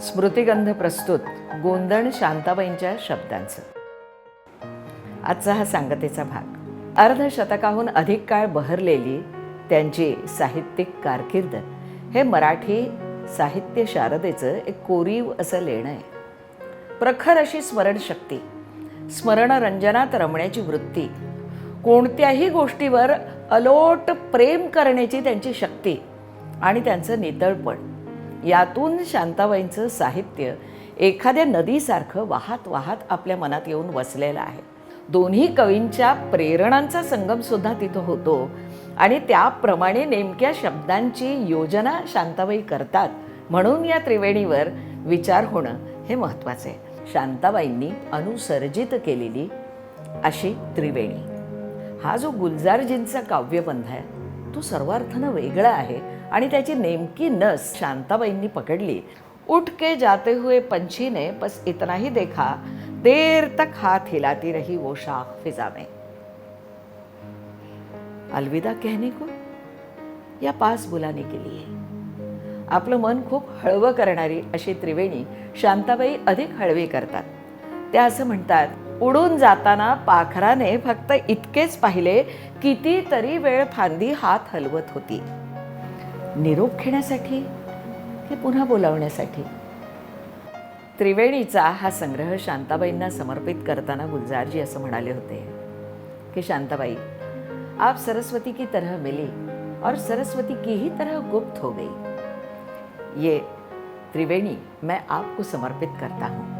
स्मृतिगंध प्रस्तुत गोंदण शांताबाईंच्या शब्दांचं. आजचा हा सांगतेचा भाग. अर्धशतकाहून अधिक काळ बहरलेली त्यांची साहित्यिक कारकीर्द हे मराठी साहित्य शारदेचं एक कोरीव असं लेणं आहे. प्रखर अशी स्मरणशक्ती स्मरणरंजनात रमण्याची वृत्ती कोणत्याही गोष्टीवर अलोट प्रेम करण्याची त्यांची शक्ती आणि त्यांचं नितळपण यातून शांताबाईंचं साहित्य एखाद्या नदीसारखं वाहत वाहत आपल्या मनात येऊन वसलेलं आहे. दोन्ही कवींच्या प्रेरणांचा संगम सुद्धा तिथं होतो आणि त्याप्रमाणे नेमक्या शब्दांची योजना शांताबाई करतात म्हणून या त्रिवेणीवर विचार होणं हे महत्त्वाचं आहे. शांताबाईंनी अनुसर्जित केलेली अशी त्रिवेणी. हा जो गुलजारजींचा काव्यबंध आहे तो सर्वार्थानं वेगळा आहे आणि त्याची नेमकी नस शांताबाईंनी पकडली. उठ के जाते हुए पंछी ने बस इतना ही देखा देर तक हाथ हिलाती रही वो शाख फिजा में. अलविदा कहने को? या पास बुलाने के लिए? आपलं मन खूप हळवं करणारी अशी त्रिवेणी शांताबाई अधिक हळवी करतात. त्या असं म्हणतात उडून जाताना पाखराने फक्त इतकेच पाहिले कितीतरी वेळ फांदी हात हलवत होती. निरोप घेण्यासाठी की पुन्हा बोलावण्यासाठी? त्रिवेणीचा हा संग्रह शांताबाईंना समर्पित करताना गुलजारजी असं म्हणाले होते की शांताबाई आप सरस्वती की तरह मिली और सरस्वती की ही तरह गुप्त हो गई. ये त्रिवेणी मैं आपको समर्पित करता हूँ.